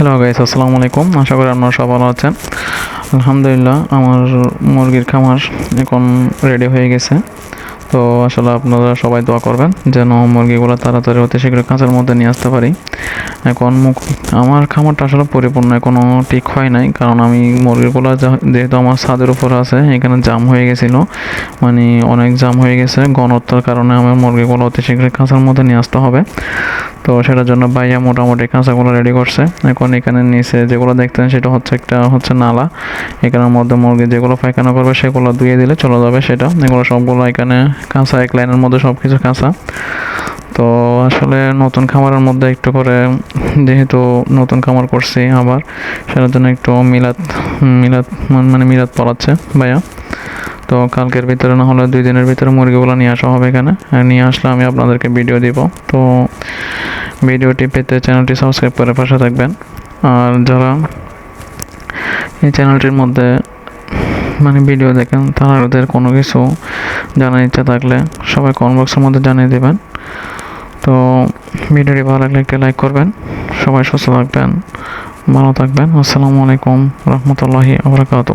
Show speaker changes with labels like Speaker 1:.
Speaker 1: Hello guys আসসালামু আলাইকুম। আশা করি আপনারা সব ভালো আছেন। আলহামদুলিল্লাহ, আমার মুরগির খামার এখন রেডি হয়ে গেছে। তো আসলে আপনারা সবাই দোয়া করবেন যেন মুরগিগুলো তাড়াতাড়ি হতে শীঘ্র কাঁচের মধ্যে নিয়ে আসতে পারি। এখন মুখ, আমার খামারটা আসলে পরিপূর্ণ এখনও ঠিক হয় নাই, কারণ আমি মুরগিগুলো যেহেতু আমার ছাদের উপর আছে, এখানে জাম হয়ে গেছিল মানে অনেক জাম হয়ে গেছে, ঘনত্বর কারণে আমার মুরগিগুলো অতি শীঘ্রই কাঁচার মধ্যে নিয়ে আসতে হবে। তো সেটার জন্য ভাইয়া মোটামুটি কাঁচাগুলো রেডি করছে। এখন এখানে নিচে যেগুলো দেখতেন সেটা হচ্ছে একটা, হচ্ছে নালা। এখানের মধ্যে মুরগি যেগুলো পায়খানা করবে, সেগুলো ধুয়ে দিলে চলে যাবে সেটা। এগুলো সবগুলো এখানে কাঁচা এক লাইনের মধ্যে সব কিছু কাঁচা। তো আসলে নতুন খামারের মধ্যে একটু করে, যেহেতু নতুন খামার করছি আবার সেটার জন্য একটু মিলাদ মিলাদ মানে মিলাদ পড়াচ্ছে ভাইয়া। তো কালকের ভিতরে না হলে দুই দিনের ভিতরে মুরগিগুলো নিয়ে আসা হবে এখানে। নিয়ে আসলে আমি আপনাদেরকে ভিডিও দিব। তো ভিডিওটি পেতে চ্যানেলটি সাবস্ক্রাইব করে পাশে থাকবেন। আর যারা এই চ্যানেলটির মধ্যে মানে ভিডিও দেখেন তারা ওদের কোনো কিছু জানার ইচ্ছা থাকলে সবাই কমেন্ট বক্সের মধ্যে জানিয়ে দেবেন। তো ভিডিওটি ভালো লাগলে একটা লাইক করবেন, সবাই সুস্থ থাকবেন, ভালো থাকবেন। আসসালামু আলাইকুম রহমতুল্লাহি আবরাকাতু